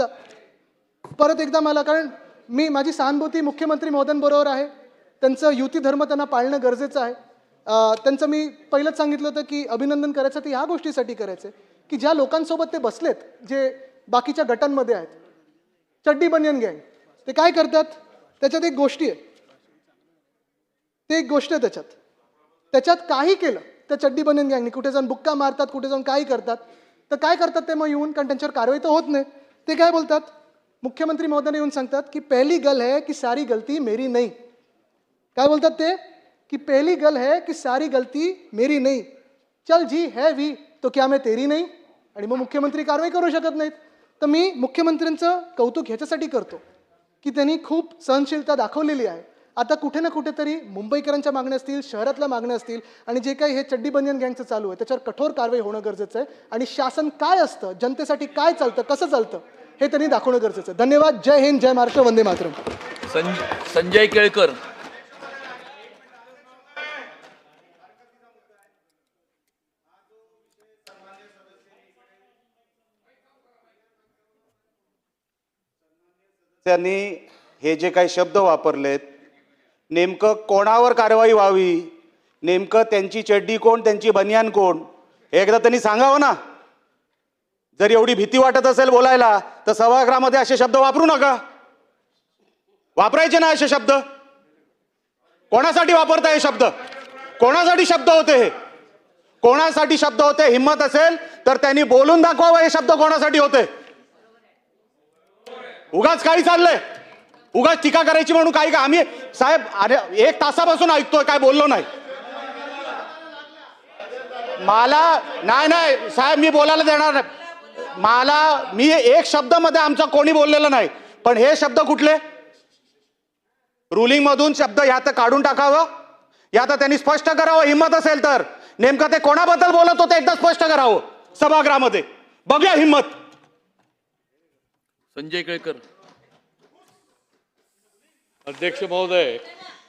एकदा परत एकदा मला कारण मी माझी सहानुभूती मुख्यमंत्री महोदयांबरोबर आहे. त्यांचं युती धर्म त्यांना पाळणं गरजेचं आहे. त्यांचं मी पहिलंच सांगितलं होतं की अभिनंदन करायचं ते ह्या गोष्टीसाठी करायचं की ज्या लोकांसोबत ते बसलेत जे बाकीच्या गटांमध्ये आहेत. चड्डी बनियन गँग ते काय करतात? त्याच्यात एक गोष्टी आहे. ते एक गोष्ट आहे त्याच्यात. त्याच्यात काही केलं त्या चड्डी बनियन गँगनी. कुठे जाऊन बुक्का मारतात कुठे जाऊन काही करतात. तर काय करतात ते मग येऊन? कारण त्यांच्यावर कारवाई तर होत नाही. ते काय बोलतात? मुख्यमंत्री महोदयाने येऊन सांगतात की पहिली गल है की सारी गलती मेरी नाही. काय बोलतात ते? की पहली गल है की सारी गलती मेरी नाही. चल जी है वी तो क्या मैं तेरी नाही? आणि मग मुख्यमंत्री कारवाई करू शकत नाहीत. तर मी मुख्यमंत्र्यांचं कौतुक ह्याच्यासाठी करतो की त्यांनी खूप सहनशीलता दाखवलेली आहे. आता कुठे ना कुठेतरी मुंबईकरांच्या मागण्या असतील शहरातल्या मागण्या असतील आणि जे काही हे चड्डी बनियन गँगचं चालू आहे त्याच्यावर कठोर कारवाई होणं गरजेचं आहे. आणि शासन काय असतं? जनतेसाठी काय चालतं? कसं चालतं? हे त्यांनी दाखवणं गरजेचं आहे. धन्यवाद. जय हिंद जय महाराष्ट्र वंदे मातरम. संज संजय केळकर. त्यांनी हे जे काही शब्द वापरलेत नेमकं कोणावर कारवाई व्हावी नेमकं त्यांची चड्डी कोण त्यांची बनियान कोण हे एकदा त्यांनी सांगावं ना? जर एवढी भीती वाटत असेल बोलायला तर सभागृहामध्ये असे शब्द वापरू नका. वापरायचे ना असे शब्द. कोणासाठी वापरताय हे शब्द? कोणासाठी शब्द होते हे? कोणासाठी शब्द होते? हिंमत असेल तर त्यांनी बोलून दाखवावं हे शब्द कोणासाठी होते? उगाच काही चाललंय. उगाच टीका करायची म्हणून काही का आम्ही साहेब अरे एक तासापासून ऐकतोय काय बोललो नाही. मला नाही नाही साहेब मी बोलायला देणार नाही. मला मी एक शब्दमध्ये आमचा कोणी बोललेलं नाही पण हे शब्द कुठले? रुलिंग मधून शब्द ह्यात काढून टाकावं. या तर त्यांनी स्पष्ट करावं हिंमत असेल तर. नेमकं ते कोणाबद्दल बोलत होते एकदा स्पष्ट करावं सभागृहामध्ये. बघूया हिंमत. संजय केळकर. अध्यक्ष महोदय